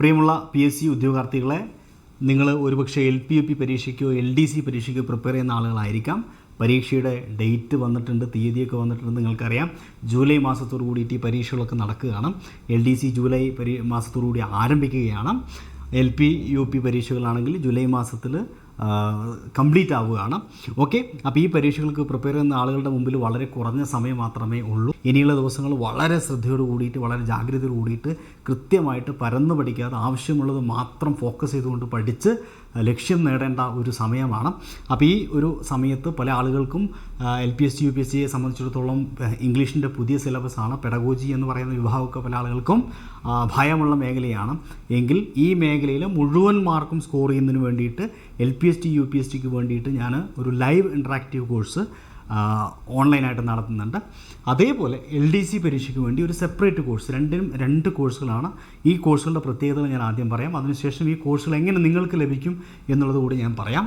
പ്രിയമുള്ള P S C ഉദ്യോഗാർത്ഥികളെ നിങ്ങൾ ഒരുപക്ഷെ എൽ പി യു പി പരീക്ഷയ്ക്കോ എൽ ഡി സി പരീക്ഷയ്ക്കോ പ്രിപ്പയർ ചെയ്യുന്ന ആളുകളായിരിക്കാം. പരീക്ഷയുടെ ഡേറ്റ് വന്നിട്ടുണ്ട് തീയതിയൊക്കെ വന്നിട്ടുണ്ട് നിങ്ങൾക്കറിയാം. ജൂലൈ മാസത്തോടു കൂടിയിട്ട് ഈ പരീക്ഷകളൊക്കെ നടക്കുകയാണ്. എൽ ഡി സി ജൂലൈ പരീ മാസത്തോടു കൂടി ആരംഭിക്കുകയാണ്. എൽ പി യു പി പരീക്ഷകളാണെങ്കിൽ ജൂലൈ മാസത്തിൽ കംപ്ലീറ്റ് ആവുകയാണ്. ഓക്കെ അപ്പോൾ ഈ പരീക്ഷകൾക്ക് പ്രിപ്പയർ ചെയ്യുന്ന ആളുകളുടെ മുമ്പിൽ വളരെ കുറഞ്ഞ സമയം മാത്രമേ ഉള്ളൂ. ഇനിയുള്ള ദിവസങ്ങൾ വളരെ ശ്രദ്ധയോട് കൂടിയിട്ട് വളരെ ജാഗ്രതയോട് കൂടിയിട്ട് കൃത്യമായിട്ട് പരന്ന് പഠിക്കാതെ ആവശ്യമുള്ളത് മാത്രം ഫോക്കസ് ചെയ്തുകൊണ്ട് പഠിച്ച് ലക്ഷ്യം നേടേണ്ട ഒരു സമയമാണ്. അപ്പോൾ ഈ ഒരു സമയത്ത് പല ആളുകൾക്കും L P S C U P S സിയെ സംബന്ധിച്ചിടത്തോളം ഇംഗ്ലീഷിന്റെ പുതിയ സിലബസാണ് പെഡഗോജി എന്ന് പറയുന്ന വിഭാഗമൊക്കെ പല ആളുകൾക്കും ഭയമുള്ള മേഖലയാണ്. എങ്കിൽ ഈ മേഖലയിൽ മുഴുവൻ മാർക്കും സ്കോർ ചെയ്യുന്നതിന് വേണ്ടിയിട്ട് L P S T U P S tick വേണ്ടിയിട്ട് ഞാൻ ഒരു ലൈവ് ഇൻട്രാക്റ്റീവ് കോഴ്സ് ഓൺലൈനായിട്ട് നടത്തുന്നുണ്ട്. അതേപോലെ എൽ ഡി സി പരീക്ഷയ്ക്ക് വേണ്ടി ഒരു സെപ്പറേറ്റ് കോഴ്സ് രണ്ടിനും രണ്ട് കോഴ്സുകളാണ്. ഈ കോഴ്സുകളുടെ പ്രത്യേകതകൾ ഞാൻ ആദ്യം പറയാം. അതിനുശേഷം ഈ കോഴ്സുകൾ എങ്ങനെ നിങ്ങൾക്ക് ലഭിക്കും എന്നുള്ളത് കൂടി ഞാൻ പറയാം.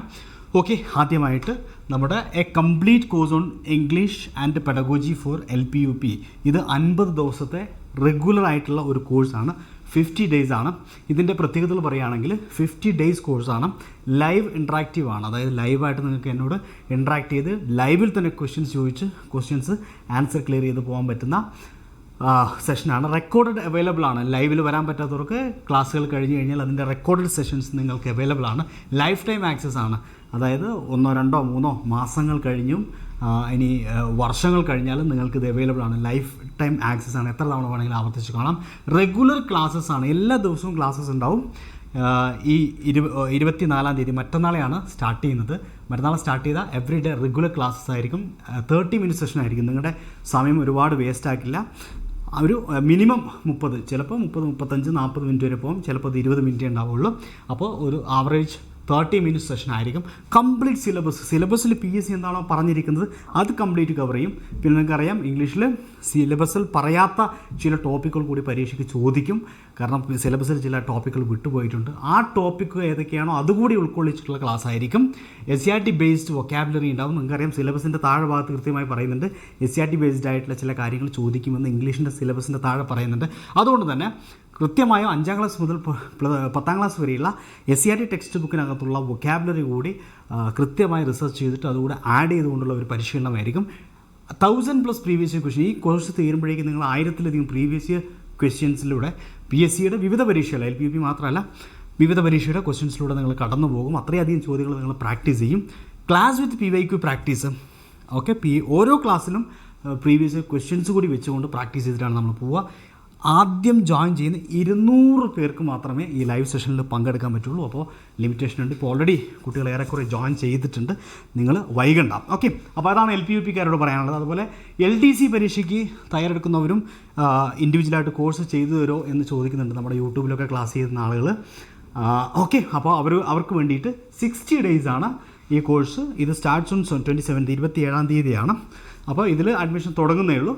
ഓക്കെ ആദ്യമായിട്ട് നമ്മുടെ a complete course on English and pedagogy for L P U P. ഇത് അൻപത് ദിവസത്തെ റെഗുലർ ആയിട്ടുള്ള ഒരു കോഴ്സാണ്. ഫിഫ്റ്റി ഡേയ്സ് ആണ്. ഇതിന്റെ പ്രത്യേകതകൾ പറയുകയാണെങ്കിൽ ഫിഫ്റ്റി ഡേയ്സ് കോഴ്സാണ് ലൈവ് ഇൻട്രാക്റ്റീവ് ആണ്. അതായത് ലൈവായിട്ട് നിങ്ങൾക്ക് എന്നോട് ഇൻട്രാക്ട് ചെയ്ത് ലൈവിൽ തന്നെ ക്വസ്റ്റ്യൻസ് ചോദിച്ച് ക്വസ്റ്റ്യൻസ് ആൻസർ ക്ലിയർ ചെയ്ത് പോകാൻ പറ്റുന്ന സെഷനാണ് റെക്കോർഡഡ് അവൈലബിൾ ആണ്. ലൈവിൽ വരാൻ പറ്റാത്തവർക്ക് ക്ലാസ്സുകൾ കഴിഞ്ഞ് കഴിഞ്ഞാൽ അതിന്റെ റെക്കോർഡഡ് സെഷൻസ് നിങ്ങൾക്ക് അവൈലബിൾ ആണ്. ലൈഫ് ടൈം ആക്സസ് ആണ്. അതായത് ഒന്നോ രണ്ടോ മൂന്നോ മാസങ്ങൾ കഴിഞ്ഞും ഇനി വർഷങ്ങൾ കഴിഞ്ഞാലും നിങ്ങൾക്ക് ഇത് അവൈലബിൾ ആണ്. ലൈഫ് ടൈം ആക്സസ് ആണ്. എത്ര തവണ വേണമെങ്കിലും ആവർത്തിച്ച് കാണാം. റെഗുലർ ക്ലാസ്സസ് ആണ്. എല്ലാ ദിവസവും ക്ലാസ്സസ് ഉണ്ടാവും. ഈ ഇരു ഇരുപത്തിനാലാം തീയതി മറ്റന്നാളെയാണ് സ്റ്റാർട്ട് ചെയ്യുന്നത്. മറ്റന്നാൾ സ്റ്റാർട്ട് ചെയ്താൽ എവറി ഡേ റെഗുലർ ക്ലാസ്സസ് ആയിരിക്കും. തേർട്ടി മിനിറ്റ് സെഷൻ ആയിരിക്കും. നിങ്ങളുടെ സമയം ഒരുപാട് വേസ്റ്റ് ആക്കില്ല. ഒരു മിനിമം മുപ്പത്. ചിലപ്പോൾ മുപ്പത് മുപ്പത്തഞ്ച് നാൽപ്പത് മിനിറ്റ് വരെ പോകും. ചിലപ്പോൾ അത് ഇരുപത് മിനിറ്റേ ഉണ്ടാവുള്ളൂ. അപ്പോൾ ഒരു ആവറേജ് തേർട്ടി മിനിറ്റ് സെഷൻ ആയിരിക്കും. കംപ്ലീറ്റ് സിലബസ് സിലബസിൽ പി എസ് സി എന്താണോ പറഞ്ഞിരിക്കുന്നത് അത് കംപ്ലീറ്റ് കവർ ചെയ്യും. പിന്നെ നിങ്ങൾക്കറിയാം ഇംഗ്ലീഷിൽ സിലബസിൽ പറയാത്ത ചില ടോപ്പിക്കുകൾ കൂടി പരീക്ഷയ്ക്ക് ചോദിക്കും. കാരണം സിലബസിൽ ചില ടോപ്പിക്കുകൾ വിട്ടുപോയിട്ടുണ്ട്. ആ ടോപ്പിക്ക് ഏതൊക്കെയാണോ അതുകൂടി ഉൾക്കൊള്ളിച്ചിട്ടുള്ള ക്ലാസ് ആയിരിക്കും. S C R T based vocabulary ഉണ്ടാവും. നിങ്ങൾക്കറിയാം സിലബസിന്റെ താഴെ ഭാഗത്ത് കൃത്യമായി പറയുന്നുണ്ട്. S C R T based ആയിട്ടുള്ള ചില കാര്യങ്ങൾ ചോദിക്കുമെന്ന് ഇംഗ്ലീഷിന്റെ സിലബസിന്റെ താഴെ പറയുന്നുണ്ട്. അതുകൊണ്ട് തന്നെ കൃത്യമായും അഞ്ചാം ക്ലാസ് മുതൽ പത്താം ക്ലാസ് വരെയുള്ള S C R T text ബുക്കിനകത്തുള്ള vocabulary കൂടി കൃത്യമായി റിസർച്ച് ചെയ്തിട്ട് അതുകൂടെ ആഡ് ചെയ്തുകൊണ്ടുള്ള ഒരു പരിശീലനമായിരിക്കും. Thousand plus previous year question ഈ കോഴ്സ് തീരുമ്പോഴേക്കും നിങ്ങൾ ആയിരത്തിലധികം പ്രീവിയസ് ഇയർ ക്വസ്റ്റ്യൻസിലൂടെ പി എസ് സിയുടെ വിവിധ പരീക്ഷകൾ എൽ പി പി മാത്രമല്ല വിവിധ പരീക്ഷയുടെ ക്വസ്റ്റ്യൻസിലൂടെ നിങ്ങൾ കടന്നു പോകും. അത്രയധികം ചോദ്യങ്ങൾ നിങ്ങൾ പ്രാക്ടീസ് ചെയ്യും. Class with P Y Q practice okay P ഓരോ ക്ലാസ്സിലും പ്രീവിയസ് ക്വസ്റ്റ്യൻസ് കൂടി വെച്ചുകൊണ്ട് പ്രാക്ടീസ് ചെയ്തിട്ടാണ് നമ്മൾ പോവുക. ആദ്യം ജോയിൻ ചെയ്യുന്ന ഇരുന്നൂറ് പേർക്ക് മാത്രമേ ഈ ലൈവ് സെഷനിൽ പങ്കെടുക്കാൻ പറ്റുള്ളൂ. അപ്പോൾ ലിമിറ്റേഷൻ ഉണ്ട്. ഇപ്പോൾ ഓൾറെഡി കുട്ടികൾ ഏറെക്കുറെ ജോയിൻ ചെയ്തിട്ടുണ്ട്. നിങ്ങൾ വൈകണ്ട ഓക്കെ അപ്പോൾ അതാണ് എൽ പി യു പിക്കാരോട് പറയാനുള്ളത്. അതുപോലെ എൽ ഡി സി പരീക്ഷയ്ക്ക് തയ്യാറെടുക്കുന്നവരും ഇൻഡിവിജ്വലായിട്ട് കോഴ്സ് ചെയ്തു തരുമോ എന്ന് ചോദിക്കുന്നുണ്ട് നമ്മുടെ യൂട്യൂബിലൊക്കെ ക്ലാസ് ചെയ്യുന്ന ആളുകൾ ഓക്കെ അപ്പോൾ അവർ അവർക്ക് വേണ്ടിയിട്ട് സിക്സ്റ്റി ഡേയ്സ് ആണ് ഈ കോഴ്സ് ഇത് സ്റ്റാർട്ട്സ് ഓൺ ട്വന്റി സെവൻത്ത് ഇരുപത്തി ഏഴാം തീയതിയാണ്. അപ്പോൾ ഇതിൽ അഡ്മിഷൻ തുടങ്ങുന്നേ ഉള്ളൂ.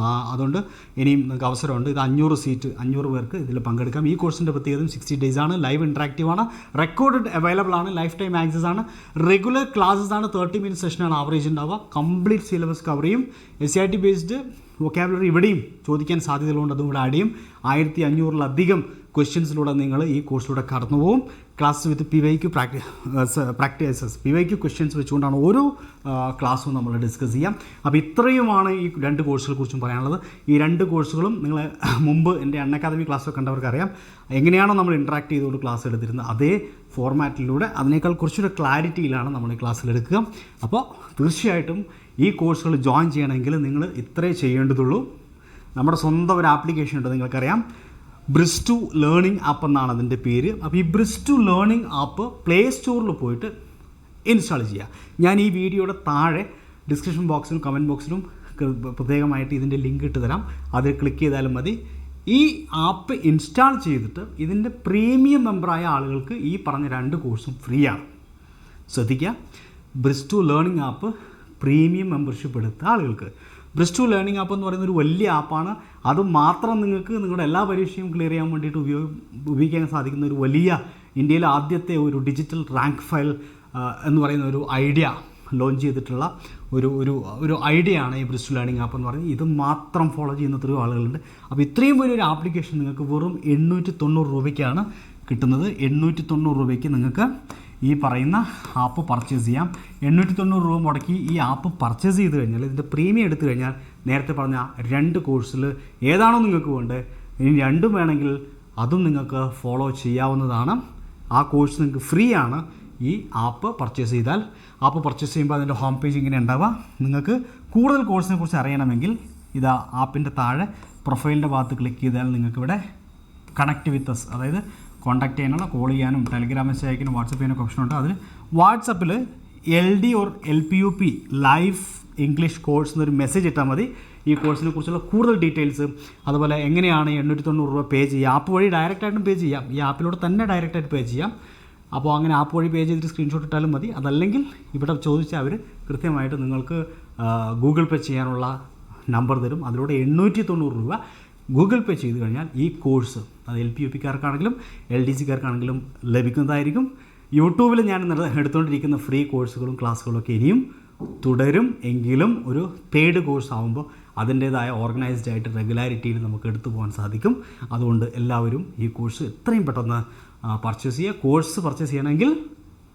അതുകൊണ്ട് ഇനിയും നിങ്ങൾക്ക് അവസരമുണ്ട്. ഇത് അഞ്ഞൂറ് സീറ്റ് അഞ്ഞൂറ് പേർക്ക് ഇതിൽ പങ്കെടുക്കാം. ഈ കോഴ്സിന്റെ പ്രത്യേകതയും സിക്സ്റ്റി ഡേയ്സ് ആണ്. ലൈവ് ഇൻട്രാക്റ്റീവ് ആണ്. റെക്കോർഡ് അവൈലബിൾ ആണ്. ലൈഫ് ടൈം ആക്സസ് ആണ്. റെഗുലർ ക്ലാസ്സസ് ആണ്. തേർട്ടി മിനിറ്റ് സെഷനാണ് ആവറേജ് ഉണ്ടാവുക. കംപ്ലീറ്റ് സിലബസ് കവർ ചെയ്യും. S C T based vocabulary ഇവിടെയും ചോദിക്കാൻ സാധ്യതകളുണ്ട് അതും കൂടെ ആഡ് ചെയ്യും. ആയിരത്തി അഞ്ഞൂറിലധികം ക്വസ്റ്റ്യൻസിലൂടെ നിങ്ങൾ ഈ കോഴ്സിലൂടെ കടന്നു പോകും ക്ലാസ് വിത്ത് പി വൈക്ക് പ്രാക്ടീസ് പ്രാക്ടീസസ് പി വൈക്ക് ക്വസ്റ്റ്യൻസ് വെച്ചുകൊണ്ടാണ് ഓരോ ക്ലാസ്സും നമ്മൾ ഡിസ്കസ് ചെയ്യാം. അപ്പോൾ ഇത്രയുമാണ് ഈ രണ്ട് കോഴ്സുകളെ കുറിച്ചും പറയാനുള്ളത്. ഈ രണ്ട് കോഴ്സുകളും നിങ്ങൾ മുമ്പ് എന്റെ അൺ അക്കാദമി ക്ലാസ്സൊക്കെ കണ്ടവർക്ക് അറിയാം എങ്ങനെയാണോ നമ്മൾ ഇൻട്രാക്ട് ചെയ്തുകൊണ്ട് ക്ലാസ് എടുത്തിരുന്നത് അതേ ഫോർമാറ്റിലൂടെ അതിനേക്കാൾ കുറച്ചുകൂടെ ക്ലാരിറ്റിയിലാണ് നമ്മൾ ഈ ക്ലാസ്സിൽ എടുക്കുക. അപ്പോൾ തീർച്ചയായിട്ടും ഈ കോഴ്സുകൾ ജോയിൻ ചെയ്യണമെങ്കിൽ നിങ്ങൾ ഇത്രേ ചെയ്യേണ്ടതുള്ളൂ. നമ്മുടെ സ്വന്തം ഒരു ആപ്ലിക്കേഷൻ ഉണ്ട് നിങ്ങൾക്കറിയാം. ബ്രിസ്റ്റു ലേണിംഗ് ആപ്പ് എന്നാണ് അതിന്റെ പേര്. അപ്പോൾ ഈ ബ്രിസ്റ്റു ലേണിംഗ് ആപ്പ് പ്ലേ സ്റ്റോറിൽ പോയിട്ട് ഇൻസ്റ്റാൾ ചെയ്യുക ഞാൻ ഈ വീഡിയോയുടെ താഴെ ഡിസ്ക്രിപ്ഷൻ ബോക്സിലും കമന്റ് ബോക്സിലും പ്രത്യേകമായിട്ട് ഇതിന്റെ ലിങ്ക് ഇട്ട് തരാം. അത് ക്ലിക്ക് ചെയ്താലും മതി. ഈ ആപ്പ് ഇൻസ്റ്റാൾ ചെയ്തിട്ട് ഇതിന്റെ പ്രീമിയം മെമ്പറായ ആളുകൾക്ക് ഈ പറഞ്ഞ രണ്ട് കോഴ്സും ഫ്രീ ആണ്. ശ്രദ്ധിക്കുക ബ്രിസ്റ്റു ലേണിംഗ് ആപ്പ് പ്രീമിയം മെമ്പർഷിപ്പ് എടുത്ത ആളുകൾക്ക് ബ്രിസ്റ്റു ലേണിംഗ് ആപ്പ് എന്ന് പറയുന്ന ഒരു വലിയ ആപ്പാണ് അത് മാത്രം നിങ്ങൾക്ക് നിങ്ങളുടെ എല്ലാ പരീക്ഷയും ക്ലിയർ ചെയ്യാൻ വേണ്ടിയിട്ട് ഉപയോഗ ഉപയോഗിക്കാൻ സാധിക്കുന്ന ഒരു വലിയ ഇന്ത്യയിലെ ആദ്യത്തെ ഒരു ഡിജിറ്റൽ റാങ്ക് ഫയൽ എന്ന് പറയുന്ന ഒരു ഐഡിയ ലോഞ്ച് ചെയ്തിട്ടുള്ള ഒരു ഒരു ഒരു ഐഡിയ ആണ് ഈ ബ്രിസ്റ്റു ലേണിംഗ് ആപ്പ് എന്ന് പറയുന്നത്. ഇത് മാത്രം ഫോളോ ചെയ്യുന്ന എത്രയോ ആളുകളുണ്ട്. അപ്പോൾ ഇത്രയും വലിയൊരു ആപ്ലിക്കേഷൻ നിങ്ങൾക്ക് വെറും എണ്ണൂറ്റി തൊണ്ണൂറ് രൂപയ്ക്കാണ് കിട്ടുന്നത്. എണ്ണൂറ്റി തൊണ്ണൂറ് രൂപയ്ക്ക് നിങ്ങൾക്ക് ഈ പറയുന്ന ആപ്പ് പർച്ചേസ് ചെയ്യാം. എണ്ണൂറ്റി തൊണ്ണൂറ് രൂപ മുടക്കി ഈ ആപ്പ് പർച്ചേസ് ചെയ്ത് കഴിഞ്ഞാൽ ഇതിന്റെ പ്രീമിയം എടുത്തു കഴിഞ്ഞാൽ നേരത്തെ പറഞ്ഞ രണ്ട് കോഴ്സിൽ ഏതാണോ നിങ്ങൾക്ക് വേണ്ടത് ഇനി രണ്ടും വേണമെങ്കിൽ അതും നിങ്ങൾക്ക് ഫോളോ ചെയ്യാവുന്നതാണ്. ആ കോഴ്സ് നിങ്ങൾക്ക് ഫ്രീ ആണ് ഈ ആപ്പ് പർച്ചേസ് ചെയ്താൽ. ആപ്പ് പർച്ചേസ് ചെയ്യുമ്പോൾ അതിന്റെ ഹോം പേജ് ഇങ്ങനെ ഉണ്ടാവുക. നിങ്ങൾക്ക് കൂടുതൽ കോഴ്സിനെ കുറിച്ച് അറിയണമെങ്കിൽ ഇത് ആപ്പിന്റെ താഴെ പ്രൊഫൈലിന്റെ ഭാഗത്ത് ക്ലിക്ക് ചെയ്താൽ നിങ്ങൾക്ക് ഇവിടെ കണക്ട് വിത്ത് അസ് അതായത് കോൺടാക്ട് ചെയ്യാനുള്ള കോൾ ചെയ്യാനും ടെലിഗ്രാം മെസ്സേജ് അയക്കാനും വാട്സപ്പ് ചെയ്യാനൊക്കെ ഓപ്ഷൻ ഉണ്ട്. അതിൽ വാട്സപ്പിൽ L D or L P U P live English course എന്നൊരു മെസ്സേജ് ഇട്ടാൽ മതി. ഈ കോഴ്സിനെ കുറിച്ചുള്ള കൂടുതൽ ഡീറ്റെയിൽസ് അതുപോലെ എങ്ങനെയാണ് എണ്ണൂറ്റി തൊണ്ണൂറ് രൂപ പേ ചെയ്യുക ആപ്പ് വഴി ഡയറക്റ്റായിട്ടും പേ ചെയ്യാം. ഈ ആപ്പിലൂടെ തന്നെ ഡയറക്റ്റായിട്ട് പേ ചെയ്യാം. അപ്പോൾ അങ്ങനെ ആപ്പ് വഴി പേ ചെയ്തിട്ട് സ്ക്രീൻഷോട്ട് ഇട്ടാലും മതി. അതല്ലെങ്കിൽ ഇവിടെ ചോദിച്ചാൽ അവർ കൃത്യമായിട്ട് നിങ്ങൾക്ക് ഗൂഗിൾ പേ ചെയ്യാനുള്ള നമ്പർ തരും. അതിലൂടെ എണ്ണൂറ്റി തൊണ്ണൂറ് രൂപ ഗൂഗിൾ പേ ചെയ്ത് കഴിഞ്ഞാൽ ഈ കോഴ്സ് അത് എൽ പി യു പിക്കാർക്കാണെങ്കിലും എൽ ഡി സിക്കാർക്കാണെങ്കിലും ലഭിക്കുന്നതായിരിക്കും. യൂട്യൂബിൽ ഞാൻ എടുത്തുകൊണ്ടിരിക്കുന്ന ഫ്രീ കോഴ്സുകളും ക്ലാസ്സുകളും ഒക്കെ ഇനിയും തുടരും എങ്കിലും ഒരു പെയ്ഡ് കോഴ്സ് ആകുമ്പോൾ അതിന്റേതായ ഓർഗനൈസ്ഡ് ആയിട്ട് റെഗുലാരിറ്റിയിൽ നമുക്ക് എടുത്തു പോകാൻ സാധിക്കും. അതുകൊണ്ട് എല്ലാവരും ഈ കോഴ്സ് എത്രയും പെട്ടെന്ന് പർച്ചേസ് ചെയ്യുക. കോഴ്സ് പർച്ചേസ് ചെയ്യണമെങ്കിൽ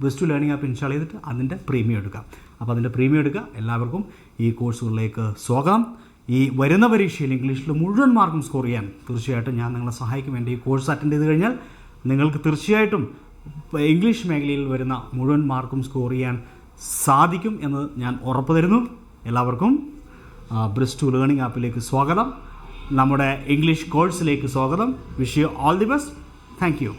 ബെസ്റ്റ് ലേണിംഗ് ആപ്പ് ഇൻസ്റ്റാൾ ചെയ്തിട്ട് അതിന്റെ പ്രീമിയം എടുക്കാം അപ്പോൾ അതിന്റെ പ്രീമിയം എടുക്കുക. എല്ലാവർക്കും ഈ കോഴ്സുകളിലേക്ക് സ്വാഗതം. ഈ വരുന്ന പരീക്ഷയിൽ ഇംഗ്ലീഷിൽ മുഴുവൻ മാർക്കും സ്കോർ ചെയ്യാൻ തീർച്ചയായിട്ടും ഞാൻ നിങ്ങളെ സഹായിക്കും. എന്റെ ഈ കോഴ്സ് അറ്റൻഡ് ചെയ്ത് കഴിഞ്ഞാൽ നിങ്ങൾക്ക് തീർച്ചയായിട്ടും ഇംഗ്ലീഷ് മേഖലയിൽ വരുന്ന മുഴുവൻ മാർക്കും സ്കോർ ചെയ്യാൻ സാധിക്കും എന്ന് ഞാൻ ഉറപ്പ് തരുന്നു. എല്ലാവർക്കും ബ്രിസ് ടു ലേണിംഗ് ആപ്പിലേക്ക് സ്വാഗതം. നമ്മുടെ ഇംഗ്ലീഷ് കോഴ്സിലേക്ക് സ്വാഗതം. Wish you all the best. Thank you.